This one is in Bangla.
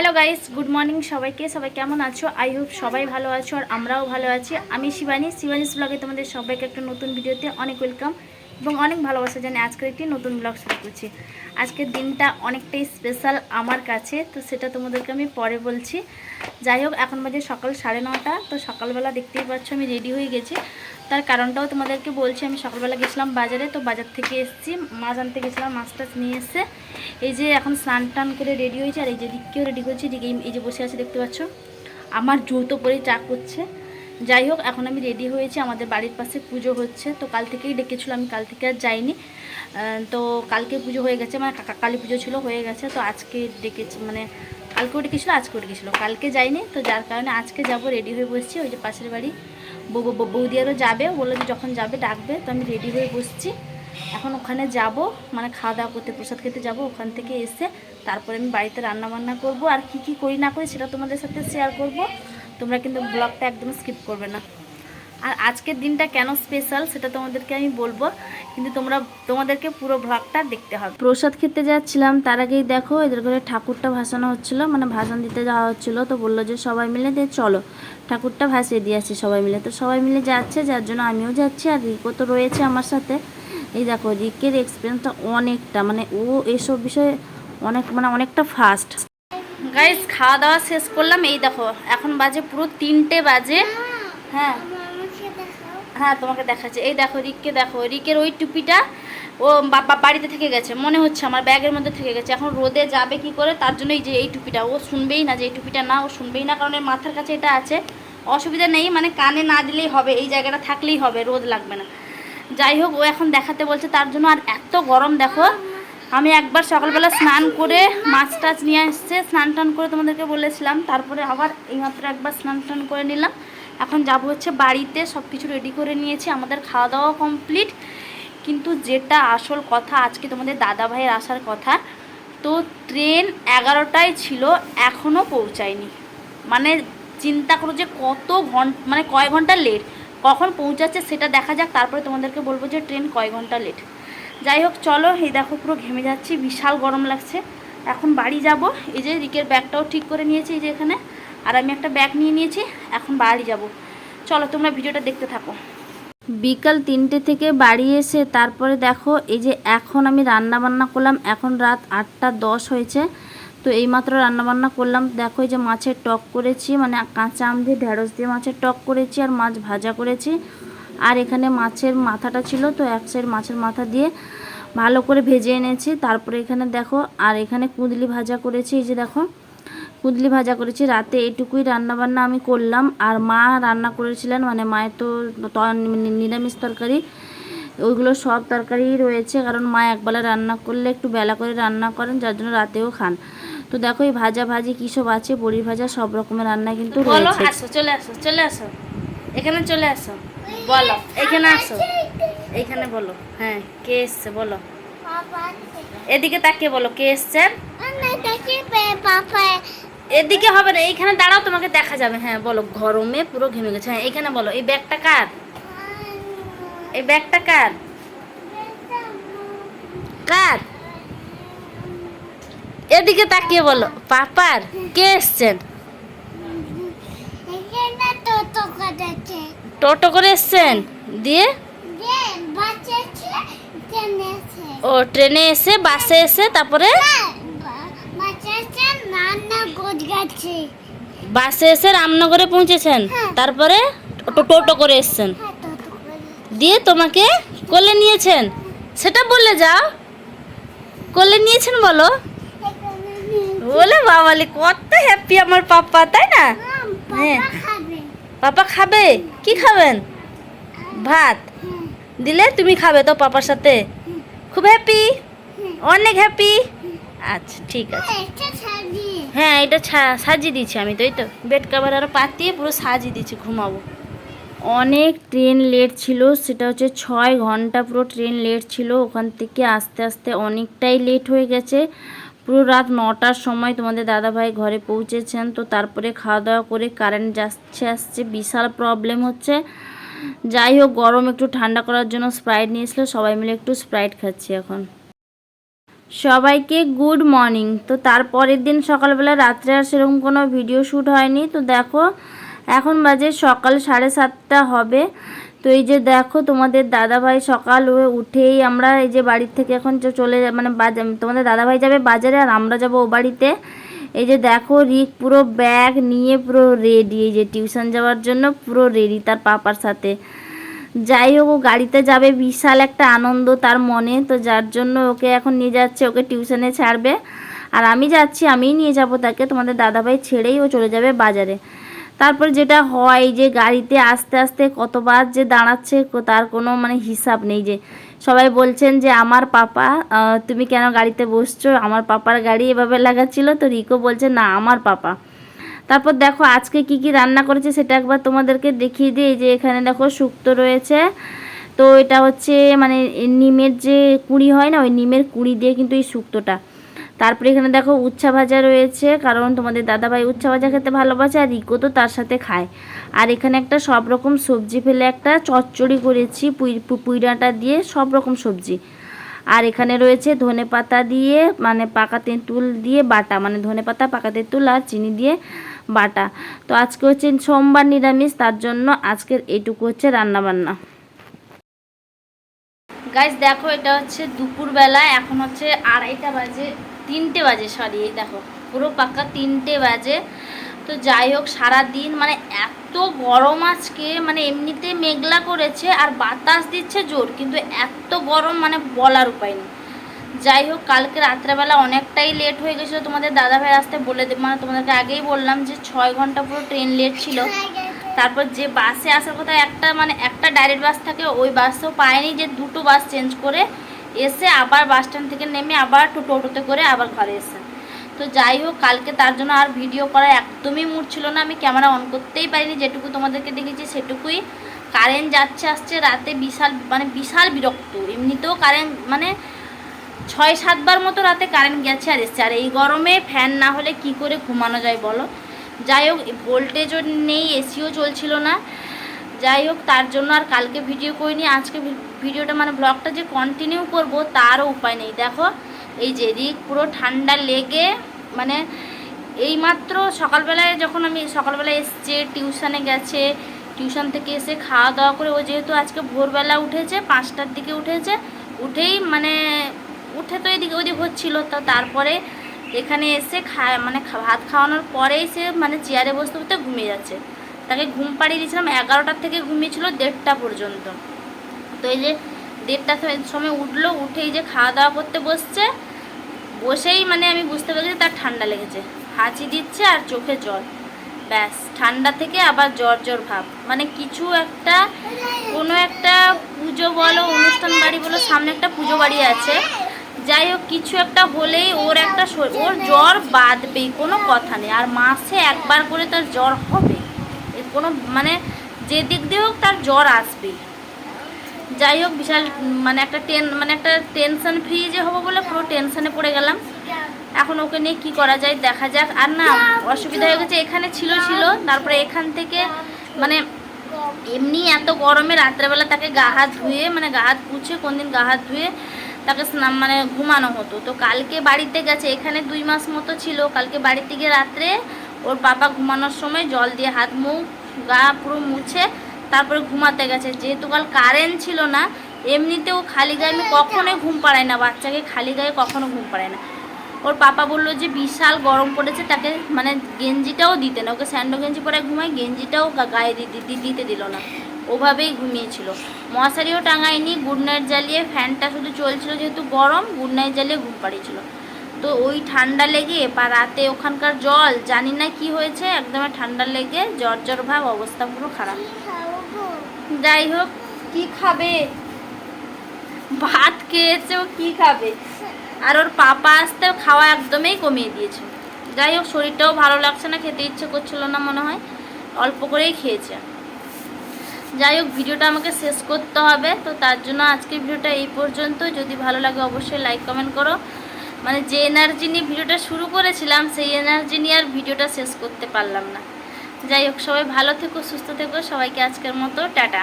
হ্যালো গাইস গুড মর্নিং সবাইকে। সবাই কেমন আছো? আই হোপ সবাই ভালো আছো আর আমরাও ভালো আছি। আমি শিবানী। শিবানীস ব্লগে তোমাদের সবাইকে একটা নতুন ভিডিওতে অনেক ওয়েলকাম এবং অনেক ভালোবাসা জানি আজকের একটি নতুন ব্লগ শুরু করছি। আজকের দিনটা অনেকটাই স্পেশাল আমার কাছে, তো সেটা তোমাদেরকে আমি পরে বলছি। যাই হোক, এখন বাজে সকাল সাড়ে নটা, তো সকালবেলা দেখতেই পাচ্ছ আমি রেডি হয়ে গেছি। তার কারণটাও তোমাদেরকে বলছি, আমি সকালবেলা গেছিলাম বাজারে, তো বাজার থেকে এসেছি, মাছ আনতে গেছিলাম, মাছ টাছ নিয়ে এসে। এই যে এখন স্নান টান করে রেডি হয়েছে, আর এই যে দিককেও রেডি করেছি দিকে এই যে বসে আছে, দেখতে পাচ্ছ। আমার জুতো পরে চা করছে। যাই হোক, এখন আমি রেডি হয়েছি। আমাদের বাড়ির পাশে পুজো হচ্ছে। তো কাল থেকেই ডেকেছিল, আমি কাল থেকে আর যাইনি। তো কালকে পুজো হয়ে গেছে মানে কালী পুজো ছিল, হয়ে গেছে। তো আজকে ডেকেছি মানে কালকেও ডেকেছিলো, আজকেও ডেকেছিলো। কালকে যাইনি, তো যার কারণে আজকে যাব রেডি হয়ে বসছি। ওই যে পাশের বাড়ি। বৌদি আরও যাবে বলল যে যখন যাবে, ডাকবে। তো আমি রেডি হয়ে বসছি। এখন ওখানে যাব মানে খাওয়া দাওয়া করতে, প্রসাদ খেতে যাব। ওখান থেকে এসে তারপরে আমি বাড়িতে রান্না বান্না করব। আর কি কি করি না করি সেটা তোমাদের সাথে শেয়ার করব। তোমরা কিন্তু ব্লগটা একদম স্কিপ করবে না। আর আজকের দিনটা কেন স্পেশাল সেটা তোমাদেরকে আমি বলব, কিন্তু তোমরা, তোমাদেরকে পুরো ব্লগটা দেখতে হবে। প্রসাদ খেতে যাচ্ছিলাম, তার আগেই দেখো এদের ঘরে ঠাকুরটা ভাসানো হচ্ছিল মানে ভাসান দিতে যাওয়া হচ্ছিল, তো বলল যে সবাই মিলে দিয়ে চলো। ঠাকুরটা ভাসিয়ে দিয়ে আসি সবাই মিলে, তো সবাই মিলে যাচ্ছে, যার জন্য আমিও যাচ্ছি, আর রিকো তো রয়েছে আমার সাথে। এই দেখো, রিকের এক্সপিরিয়েন্সটা অনেকটা মানে ও এসব বিষয়ে অনেক মানে অনেকটা ফাস্ট গাইস খাওয়া দাওয়া শেষ করলাম। এই দেখো এখন বাজে পুরো তিনটে বাজে। হ্যাঁ। হ্যাঁ তোমাকে দেখাচ্ছে। এই দেখো রিককে দেখো। রিকের ওই টুপিটা ও বাবা বাড়িতে থেকে গেছে। মনে হচ্ছে আমার ব্যাগের মধ্যে থেকে গেছে। এখন রোদে যাবে কি করে তার জন্য এই যে এই টুপিটা। ও শুনবেই না যে এই টুপিটা না ও শুনবেই না। কারণ এর মাথার কাছে এটা আছে। অসুবিধা নেই মানে কানে না দিলেই হবে। এই জায়গাটা থাকলেই হবে রোদ লাগবে না। যাই হোক ও এখন দেখাতে বলছে তার জন্য। আর এত গরম দেখো। আমি একবার সকালবেলা স্নান করে মাছ টাছ নিয়ে এসছে, স্নান টান করে তোমাদেরকে বলেছিলাম, তারপরে আবার এইমাত্র একবার স্নান টান করে নিলাম। এখন যাব হচ্ছে বাড়িতে সব কিছু রেডি করে নিয়েছি, আমাদের খাওয়া দাওয়া কমপ্লিট কিন্তু যেটা আসল কথা, আজকে তোমাদের দাদা ভাইয়ের আসার কথা, তো ট্রেন এগারোটায় ছিল এখনও পৌঁছায়নি। মানে চিন্তা করো যে কত ঘণ্টা মানে কয় ঘণ্টা লেট কখন পৌঁছাচ্ছে সেটা দেখা যাক, তারপরে তোমাদেরকে বলব যে ট্রেন কয় ঘণ্টা লেট যাই হোক, চলো, এই দেখো পুরো ঘেমে যাচ্ছি, বিশাল গরম লাগছে। এখন বাড়ি যাব, এই যে রিকের ব্যাগটাও ঠিক করে নিয়েছি, এই যে এখানে। আর আমি একটা ব্যাগ নিয়ে নিয়েছি, এখন বাড়ি যাব। চলো, তোমরা ভিডিওটা দেখতে থাকো। বিকাল তিনটে থেকে বাড়ি এসে তারপরে দেখো, এই যে এখন আমি রান্না বান্না করলাম, এখন রাত আটটা দশ হয়েছে। তো এইমাত্র রান্না বান্না করলাম, দেখো এই যে মাছের টক করেছি মানে কাঁচা আম দিয়ে, ঢেঁড়স দিয়ে মাছের টক করেছি, আর মাছ ভাজা করেছি। আর এখানে মাছের মাথাটা ছিল তো এক সাইড মাছের মাথা দিয়ে ভালো করে ভেজে এনেছি। তারপরে এখানে দেখো আর এখানে কুঁদলি ভাজা করেছি এই যে দেখো। কুঁদলি ভাজা করেছি রাতে এইটুকুই রান্না বান্না আমি করলাম। আর মা রান্না করেছিলেন মানে মায়ের তো নিরামিষ তরকারি ওইগুলো সব তরকারি রয়েছে। কারণ মা একবেলা রান্না করলে একটু বেলা করে রান্না করেন যার জন্য রাতেও খান। তো দেখো এই ভাজা ভাজি কী সব আছে বড়ি ভাজা সব রকমের রান্না কিন্তু রয়েছে। আসো চলে আসো চলে আসো। এখানে চলে আসো। বলো, এখানে আসো। এখানে বলো। হ্যাঁ কে এসছে বলো। এদিকে তাকিয়ে বলো, কে এসছেন এদিকে হবে না, এইখানে দাঁড়াও, তোমাকে দেখা যাবে। হ্যাঁ বলো, গরমে পুরো ঘেমে গেছে। হ্যাঁ এইখানে বলো, এই ব্যাগটা কার? এই ব্যাগটা কার? কার? এদিকে তাকিয়ে বলো, পাপার, কে এসছেন? টোটো করে এসছেন? দিয়ে? ও ট্রেনে এসে বাসে এসে তারপরে? বাসে এসে রামনগরে পৌঁছেছেন? হ্যাঁ। তারপরে টোটো করে এসছেন? দিয়ে তোমাকে কোলে নিয়েছেন? সেটা বলে যাও। কোলে নিয়েছেন বলো? বলে বাবালি কত হ্যাপি আমার পাপ্পা তাই না? হ্যাঁ পাপা খাবে? কি খাবেন? ভাত। দিলে তুমি খাবে তো পাপার সাথে? খুব হ্যাপি অনেক হ্যাপি আচ্ছা ঠিক আছে। হ্যাঁ এটা সাজিয়ে দিয়েছি আমি তো, এই তো। বেড কাভার আরও পাতিয়ে পুরো সাজিয়ে দিয়েছি, ঘুমাবো। অনেক ট্রেন লেট ছিল, সেটা হচ্ছে ছয় ঘণ্টা পুরো ট্রেন লেট ছিল, ওখান থেকে আস্তে আস্তে অনেকটাই লেট হয়ে গেছে। পুরো রাত নটার সময় তোমাদের দাদাভাই ঘরে পৌঁছেছেন, তো তারপরে খাওয়া দাওয়া করে কারেন্ট যাচ্ছে, আসছে, বিশাল প্রবলেম হচ্ছে। যাই হোক, গরম একটু ঠান্ডা করার জন্য স্প্রাইট নিয়েছিল সবাই মিলে একটু স্প্রাইট খাচ্ছি এখন। সবাইকে গুড মর্নিং তো তারপরের দিন সকালবেলা রাত্রে আর সেরকম কোনো ভিডিও শ্যুট হয়নি। তো দেখো, এখন বাজে সকাল সাড়ে সাতটা হবে। তো এই যে দেখো তোমাদের দাদাভাই সকাল উঠেই আমরা এই যে বাড়ির থেকে এখন চলে মানে বাজার তোমাদের দাদাভাই যাবে বাজারে আর আমরা যাব ও বাড়িতে। এই যে দেখো রিক পুরো ব্যাগ নিয়ে পুরো রেডি এই যে টিউশন যাওয়ার জন্য পুরো রেডি তার পাপার সাথে। যাই হোক, ও গাড়িতে যাবে, বিশাল একটা আনন্দ তার মনে। তো যার জন্য ওকে এখন নিয়ে যাচ্ছে, ওকে টিউশনে ছাড়বে। আর আমি যাচ্ছি, আমিই নিয়ে যাব তাকে। তোমাদের দাদাভাই ছেড়েই ও চলে যাবে বাজারে। তারপর যেটা হয় যে গাড়িতে আস্তে আস্তে কতবার যে দাঁড়াচ্ছে তার কোনো মানে হিসাব নেই যে, সবাই বলছেন যে, আমার পাপা তুমি কেন গাড়িতে বসছো? আমার পাপার গাড়ি এভাবে লাগাচ্ছিল? তো রিকো বলছে, না, আমার পাপা। তারপর দেখো, আজকে কি কি রান্না করেছে সেটা একবার তোমাদেরকে দেখিয়ে দিই। যে এখানে দেখো শুক্তো রয়েছে। তো এটা হচ্ছে মানে নিমের যে কুড়ি হয় না, ওই নিমের কুড়ি দিয়ে কিন্তু এই শুক্তোটা তারপরে এখানে দেখো উচ্ছা ভাজা রয়েছে, কারণ তোমাদের দাদাভাই উচ্ছা ভাজা খেতে ভালোবাসে আর রিকো তো তার সাথে খায়। আর এখানে একটা সব রকম সবজি ফেলে একটা চচ্চড়ি করেছি, পুই, পু- পুঁই ডাঁটা দিয়ে সব রকম সবজি। আর এখানে রয়েছে ধনে পাতা দিয়ে মানে পাকা তেঁতুল দিয়ে বাটা মানে ধনে পাতা, পাকা তেঁতুল আর চিনি দিয়ে বাটা। তো আজকে হচ্ছে সোমবার নিরামিষ, তার জন্য আজকের এইটুকু হচ্ছে রান্না বান্না গাইজ দেখো এটা হচ্ছে দুপুরবেলা, এখন হচ্ছে আড়াইটা বাজে। তিনটে বাজে সরি দেখো, পুরো পাক্কা তিনটে বাজে। তো যাই হোক, সারাদিন মানে এত গরম আজকে মানে এমনিতে মেঘলা করেছে আর বাতাস দিচ্ছে জোর, কিন্তু এত গরম মানে বলার উপায় নেই। যাই হোক, কালকে রাত্রেবেলা অনেকটাই লেট হয়ে গেছিল তোমাদের দাদাভাই আসতে বলে মানে তোমাদেরকে আগেই বললাম যে ছয় ঘণ্টা পুরো ট্রেন লেট ছিল। তারপর যে বাসে আসার কথা একটা মানে একটা ডাইরেক্ট বাস থাকে, ওই বাসও পায়নি যে দুটো বাস চেঞ্জ করে। এসে আবার বাস স্ট্যান্ড থেকে নেমে আবার টোটোতে করে আবার ঘরে এসে তো যাই হোক, কালকে তার জন্য আর ভিডিও করা একদমই মুড ছিল না। আমি ক্যামেরা অন করতেই পারিনি, যেটুকু তোমাদেরকে দেখেছি সেটুকুই। কারেন্ট যাচ্ছে, আসছে রাতে বিশাল মানে বিশাল বিরক্ত। এমনিতেও কারেন্ট মানে ছয় সাতবার মতো রাতে কারেন্ট গেছে আর এসছে। আর এই গরমে ফ্যান না হলে কি করে ঘুমানো যায় বলো? যাই হোক, ভোল্টেজও নেই এসিও চলছিল না। যাই হোক, তার জন্য আর কালকে ভিডিও করিনি, আজকে ভিডিওটা মানে ব্লগটা যে কন্টিনিউ করব, তারও উপায় নেই। দেখো, এই যে রিক পুরো ঠান্ডা লেগে মানে এইমাত্র সকালবেলায় যখন আমি সকালবেলায় এসছে, টিউশনে গেছে, টিউশন থেকে এসে খাওয়া দাওয়া করে, ও যেহেতু আজকে ভোরবেলা উঠেছে, পাঁচটার দিকে উঠেছে, উঠেই মানে উঠে তো এদিকে ওদিক হচ্ছিল। তো তারপরে এখানে এসে খা মানে ভাত খাওয়ানোর পরেই সে মানে চেয়ারে বসতে বসতে ঘুমিয়ে যাচ্ছে। তাকে ঘুম পাড়িয়ে দিয়েছিলাম, এগারোটার থেকে ঘুমিয়েছিল দেড়টা পর্যন্ত। তো এই যে দেড়টার সময়- উঠল, উঠেই যে খাওয়া দাওয়া করতে বসছে, বসেই মানে আমি বুঝতে পেরেছি তার ঠান্ডা লেগেছে। হাঁচি দিচ্ছে আর চোখে জল। ব্যাস, ঠান্ডা থেকে আবার জ্বর জ্বর ভাব। মানে কিছু একটা, কোনো একটা পুজো বলো, অনুষ্ঠান বাড়ি বলো, সামনে একটা পুজো বাড়ি আছে। যাই হোক, কিছু একটা হলেই ওর একটা ওর জ্বর বাঁধবেই, কোনো কথা নেই। আর মাসে একবার করে তার জ্বর হবে। কোনো মানে যে দিক দিয়ে হোক তার জ্বর আসবেই। যাই হোক, বিশাল মানে একটা টেন মানে একটা টেনশন ফ্রি যে হব বলে পুরো টেনশনে পড়ে গেলাম। এখন ওকে নিয়ে কি করা যায় দেখা যাক। আর না, অসুবিধা হয়ে গেছে, এখানে ছিল ছিল। তারপরে এখান থেকে মানে এমনি এত গরমে রাত্রেবেলা তাকে গা হাত ধুয়ে মানে গা হাত পুছে, কোনদিন গা হাত ধুয়ে তাকে স্নান মানে ঘুমানো হতো। তো কালকে বাড়িতে গেছে, এখানে দুই মাস মতো ছিল। কালকে বাড়িতে গিয়ে রাত্রে ওর বাবা ঘুমানোর সময় জল দিয়ে হাত মুখ গা পুরো মুছে তারপরে ঘুমাতে গেছে। যেহেতু কাল কারেন্ট ছিল না, এমনিতেও খালি গায়ে আমি কখনোই ঘুম পাড়াই না, বাচ্চাকে খালি গায়ে কখনো ঘুম পাড়াই না। ওর পাপা বলল যে বিশাল গরম পড়েছে, তাকে মানে গেঞ্জিটাও দিতে না, ওকে স্যান্ডো গেঞ্জি পরে ঘুমায়, গেঞ্জিটাও গায়ে দিতে দিল না। ওভাবেই ঘুমিয়েছিল। মশারিও টাঙায়নি গুড নাইট জ্বালিয়ে ফ্যানটা শুধু চলছিল, যেহেতু গরম গুড নাইট জ্বালিয়ে ঘুম পাড়িয়েছিল। তো ওই ঠান্ডা লেগে বা রাতে ওখানকার জল জানি না কি হয়েছে একদম ঠান্ডা লেগে জ্বর জ্বর ভাব অবস্থা পুরো খারাপ। যাই হোক কি খাবে? ভাত খেয়েছে ও কি খাবে? আর ওর পাপা আসতে খাওয়া একদমই কমিয়ে দিয়েছে। যাই হোক শরীরটাও ভালো লাগছে না খেতে ইচ্ছে করছিল না মনে হয় অল্প করেই খেয়েছে। যাই হোক ভিডিওটা আমাকে শেষ করতে হবে তো তার জন্য আজকের ভিডিওটা এই পর্যন্ত যদি ভালো লাগে অবশ্যই লাইক কমেন্ট করো। মানে যে এনার্জি নিয়ে ভিডিওটা শুরু করেছিলাম, সেই এনার্জি নিয়ে আর ভিডিওটা শেষ করতে পারলাম না। যাই হোক, সবাই ভালো থেকো, সুস্থ থেকো, সবাইকে আজকের মতো, টাটা।